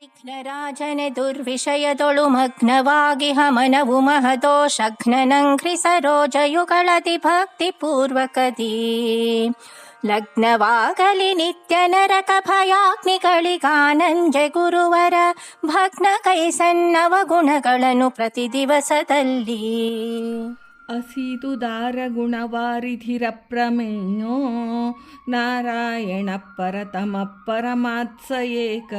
ವಿಘ್ನರಾಜನೆ ದುರ್ವಿಷಯದೊಳು ಮಗ್ನವಾಗಿಹ ಮನವು ಮಹದೋ ಶಘ್ನನಂಘ್ರಿ ಸರೋಜಯುಗಳತಿ ಭಕ್ತಿ ಪೂರ್ವಕದಿ ಲಗ್ನವಾಗಲಿ ನಿತ್ಯ ನರಕ ಭಯಾಗ್ನಿಗಳಿಗಾನಂಜೆ ಗುರುವರ ಭಗ್ನ ಕೈ ಸನ್ನವ ಗುಣಗಳನ್ನು ಪ್ರತಿ ದಿವಸದಲ್ಲಿ असीतुदारगुणवारिधिरप्रमेयो नारायणः परतमः परमात्स एक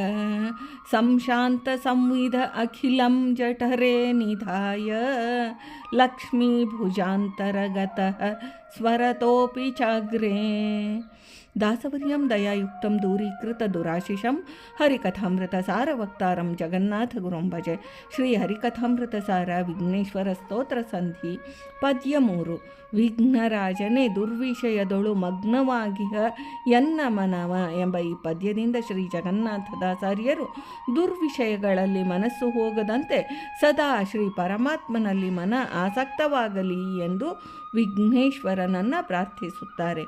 संशान्तसंविध अखिलं जठरे निधाय लक्ष्मीभुजान्तरगतः स्वरतोऽपि चाग्रे ದಾಸವರ್ಯಂ ದಯಾಯುಕ್ತಂ ದೂರೀಕೃತ ದುರಾಶಿಷಂ ಹರಿಕಥಾಮೃತ ಸಾರ ವಕ್ತಾರಂ ಜಗನ್ನಾಥ ಗುರುಂ ಭಜೆ. ಶ್ರೀ ಹರಿಕಥಾಮೃತ ಸಾರ ವಿಘ್ನೇಶ್ವರ ಸ್ತೋತ್ರ ಸಂಧಿ ಪದ್ಯ ಮೂರು. ವಿಘ್ನರಾಜನೇ ದುರ್ವಿಷಯದೊಳು ಮಗ್ನವಾಗಿಹ ಎನ್ನ ಮನವ ಎಂಬ ಈ ಪದ್ಯದಿಂದ ಶ್ರೀ ಜಗನ್ನಾಥದಾಚಾರ್ಯರು ದುರ್ವಿಷಯಗಳಲ್ಲಿ ಮನಸ್ಸು ಹೋಗದಂತೆ ಸದಾ ಶ್ರೀ ಪರಮಾತ್ಮನಲ್ಲಿ ಮನ ಆಸಕ್ತವಾಗಲಿ ಎಂದು ವಿಘ್ನೇಶ್ವರನನ್ನು ಪ್ರಾರ್ಥಿಸುತ್ತಾರೆ.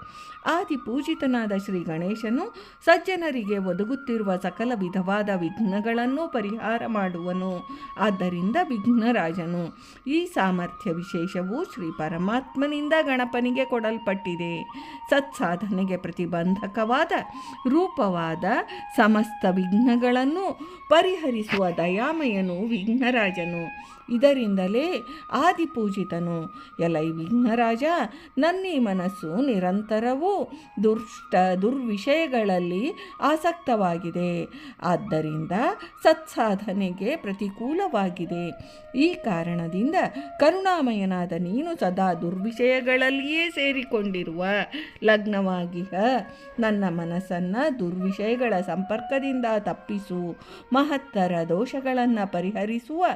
ಆದಿ ಪೂಜಿತನಾದ ಶ್ರೀ ಗಣೇಶನು ಸಜ್ಜನರಿಗೆ ಒದಗುತ್ತಿರುವ ಸಕಲ ವಿಧವಾದ ವಿಘ್ನಗಳನ್ನು ಪರಿಹಾರ ಮಾಡುವನು. ಆದ್ದರಿಂದ ವಿಘ್ನರಾಜನು, ಈ ಸಾಮರ್ಥ್ಯ ವಿಶೇಷವು ಶ್ರೀ ಪರಮಾತ್ಮನಿಂದ ಗಣಪನಿಗೆ ಕೊಡಲ್ಪಟ್ಟಿದೆ. ಸತ್ಸಾಧನೆಗೆ ಪ್ರತಿಬಂಧಕವಾದ ರೂಪವಾದ ಸಮಸ್ತ ವಿಘ್ನಗಳನ್ನು ಪರಿಹರಿಸುವ ದಯಾಮಯನು ವಿಘ್ನರಾಜನು. ಇದರಿಂದಲೇ ಆದಿಪೂಜಿತನು, ಎಲೈ ವಿಘ್ನರಾಜ ನನ್ನೀ ಮನಸ್ಸು ನಿರಂತರವೂ ದುಷ್ಟ, ದುರ್ವಿಷಯಗಳಲ್ಲಿ ಆಸಕ್ತವಾಗಿದೆ. ಆದ್ದರಿಂದ ಸತ್ಸಾಧನೆಗೆ ಪ್ರತಿಕೂಲವಾಗಿದೆ. ಈ ಕಾರಣದಿಂದ ಕರುಣಾಮಯನಾದ ನೀನು ಸದಾ ದುರ್ವಿಷಯಗಳಲ್ಲಿಯೇ ಸೇರಿಕೊಂಡಿರುವ ಲಗ್ನವಾಗಿಹ. ನನ್ನ ಮನಸ್ಸನ್ನು ದುರ್ವಿಷಯಗಳ ಸಂಪರ್ಕದಿಂದ ತಪ್ಪಿಸು. ಮಹತ್ತರ ದೋಷಗಳನ್ನು ಪರಿಹರಿಸುವ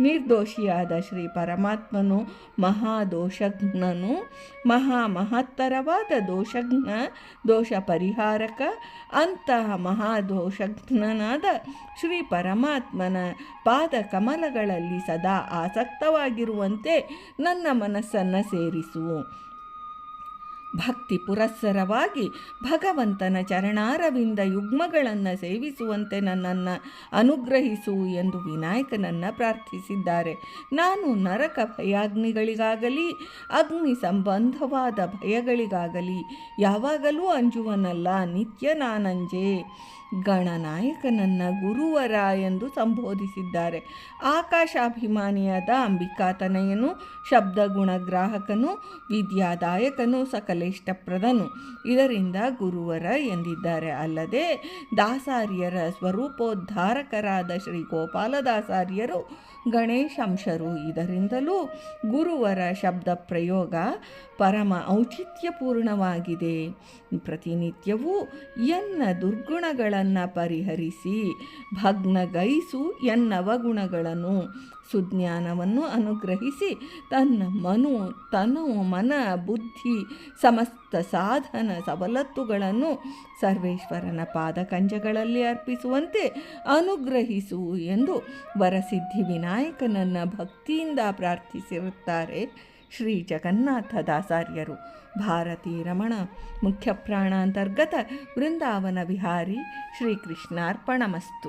ನಿರ್ದೋಷಿಯಾದ ಶ್ರೀ ಪರಮಾತ್ಮನು ಮಹಾದೋಷಜ್ಞನು ಮಹಾ ಮಹತ್ತರವಾದ ದೋಷಜ್ಞ ದೋಷ ಪರಿಹಾರಕ ಅಂತಹ ಮಹಾದೋಷಜ್ಞನಾದ ಶ್ರೀ ಪರಮಾತ್ಮನ ಪಾದ ಕಮಲಗಳಲ್ಲಿ ಸದಾ ಆಸಕ್ತವಾಗಿರುವಂತೆ ನನ್ನ ಮನಸ್ಸನ್ನು ಸೇರಿಸು ಭಕ್ತಿ ಪುರಸ್ಸರವಾಗಿ ಭಗವಂತನ ಚರಣಾರವಿಂದ ಯುಗ್ಮಗಳನ್ನು ಸೇವಿಸುವಂತೆ ನನ್ನನ್ನು ಅನುಗ್ರಹಿಸು ಎಂದು ವಿನಾಯಕನನ್ನು ಪ್ರಾರ್ಥಿಸಿದ್ದಾರೆ. ನಾನು ನರಕ ಭಯಾಗ್ನಿಗಳಿಗಾಗಲಿ, ಅಗ್ನಿ ಸಂಬಂಧವಾದ ಭಯಗಳಿಗಾಗಲಿ, ಯಾವಾಗಲೂ ಅಂಜುವನಲ್ಲ, ನಿತ್ಯ ನಾನಂಜೆ ಗಣನಾಯಕನನ್ನ ಗುರುವರ ಎಂದು ಸಂಬೋಧಿಸಿದ್ದಾರೆ. ಆಕಾಶಾಭಿಮಾನಿಯಾದ ಅಂಬಿಕಾತನಯನು ಶಬ್ದಗುಣಗ್ರಾಹಕನು, ವಿದ್ಯಾದಾಯಕನು ಸಕಲೇಷ್ಟಪ್ರದನು ಇದರಿಂದ ಗುರುವರ ಎಂದಿದ್ದಾರೆ. ಅಲ್ಲದೆ ದಾಸಾರ್ಯರ ಸ್ವರೂಪೋದ್ಧಾರಕರಾದ ಶ್ರೀ ಗೋಪಾಲದಾಸಾರ್ಯರು ಗಣೇಶಂಶರು ಇದರಿಂದಲೂ ಗುರುವರ ಶಬ್ದ ಪ್ರಯೋಗ ಪರಮ ಔಚಿತ್ಯಪೂರ್ಣವಾಗಿದೆ. ಪ್ರತಿನಿತ್ಯವೂ ಎನ್ನ ದುರ್ಗುಣಗಳನ್ನು ಪರಿಹರಿಸಿ ಭಗ್ನಗೈಸು ಎನ್ನವಗುಣಗಳನ್ನು ಸುಜ್ಞಾನವನ್ನು ಅನುಗ್ರಹಿಸಿ ತನ್ನ ಮನು, ತನು ಮನ, ಬುದ್ಧಿ, ಸಮಸ್ತ ಸಾಧನ ಸವಲತ್ತುಗಳನ್ನು ಸರ್ವೇಶ್ವರನ ಪಾದಕಂಜಗಳಲ್ಲಿ ಅರ್ಪಿಸುವಂತೆ ಅನುಗ್ರಹಿಸು ಎಂದು ವರಸಿದ್ಧಿ ವಿನಾಯಕನನ್ನು ಭಕ್ತಿಯಿಂದ ಪ್ರಾರ್ಥಿಸಿರುತ್ತಾರೆ ಶ್ರೀ ಜಗನ್ನಾಥ ದಾಸಾರ್ಯರು. ಭಾರತೀ ರಮಣ ಮುಖ್ಯ ಪ್ರಾಣಾಂತರ್ಗತ ವೃಂದಾವನ ವಿಹಾರಿ ಶ್ರೀಕೃಷ್ಣಾರ್ಪಣಮಸ್ತು.